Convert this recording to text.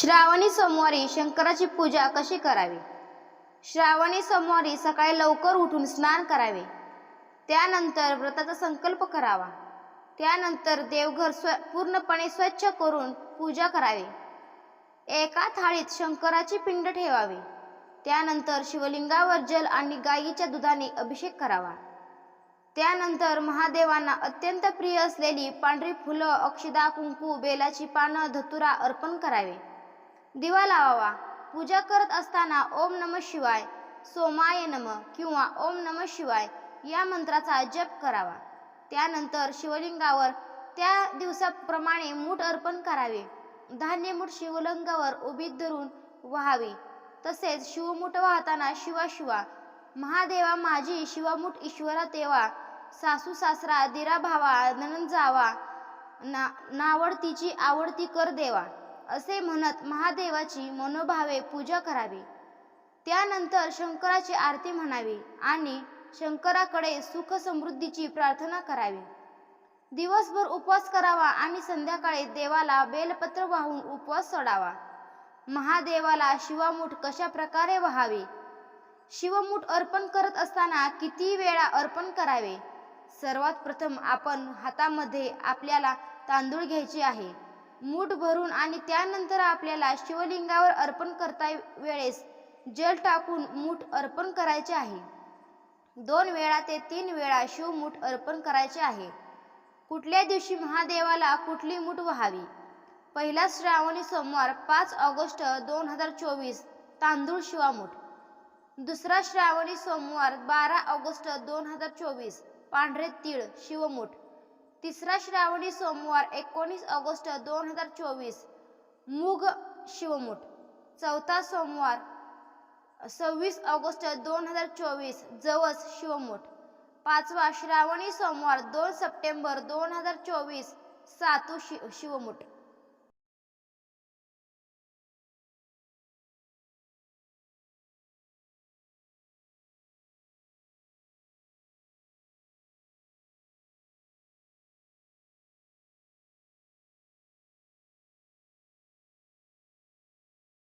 श्रावणी सोमवारी शंकराची पूजा कशी करावी? श्रावणी सोमवारी सकाळी लवकर उठून स्नान करावे. त्यानंतर व्रताचा संकल्प करावा. त्यानंतर देवघर स्व पूर्णपणे स्वच्छ करून पूजा करावी. एका थाळीत शंकराची पिंड ठेवावी. त्यानंतर शिवलिंगावर जल आणि गायीच्या दुधाने अभिषेक करावा. त्यानंतर महादेवांना अत्यंत प्रिय असलेली पांढरी फुलं अक्षदा कुंकू बेलाची पानं धतुरा अर्पण करावे. दिवा लावावा. पूजा करत असताना ओम नम शिवाय सोमाय नम किंवा ओम नम शिवाय या मंत्राचा जप करावा. त्यानंतर शिवलिंगावर त्या दिवसाप्रमाणे मूठ अर्पण करावे. धान्य मूठ शिवलिंगावर उभीत धरून व्हावी. तसेच शिवमूठ वाहताना शिवा शिवा महादेवा माझी शिवामूठ ईश्वरा तेवा सासू सासरा दिरा भावा ननंद जावा ना नावडतीची आवडती कर देवा. असे म्हणत महादेवाची मनोभावे पूजा करावी. त्यानंतर शंकराची आरती म्हणावी आणि शंकराकडे सुख समृद्धीची प्रार्थना करावी. दिवसभर उपवास करावा आणि संध्याकाळी देवाला बेलपत्र वाहून उपवास सोडावा. महादेवाला शिवामूठ कशा प्रकारे व्हावी? शिवमूठ अर्पण करत असताना किती वेळा अर्पण करावे? सर्वात प्रथम आपण हातामध्ये आपल्याला तांदूळ घ्यायचे आहे. मूठ भरून आणि त्यानंतर आपल्याला शिवलिंगावर अर्पण करता वेळेस जल टाकून मूठ अर्पण करायचे आहे. दोन वेळा ते तीन वेळा शिवमूठ अर्पण करायचे आहे. कुठल्या दिवशी महादेवाला कुठली मूठ व्हावी? पहिला श्रावणी सोमवार पाच ऑगस्ट दोन हजार चोवीस तांदूळ शिवामूठ दुसरा श्रावणी सोमवार बारा ऑगस्ट दोन हजार चोवीस पांढरे तीळ शिवमूठ तिसरा श्रावणी सोमवार एकोणीस ऑगस्ट दोन हजार चोवीस. मूग शिवमूठ. चौथा सोमवार सव्वीस ऑगस्ट दोन हजार चोवीस. जवस शिवमूठ. पाचवा श्रावणी सोमवार दोन सप्टेंबर दोन हजार चोवीस. सातू शि शिवमूठ.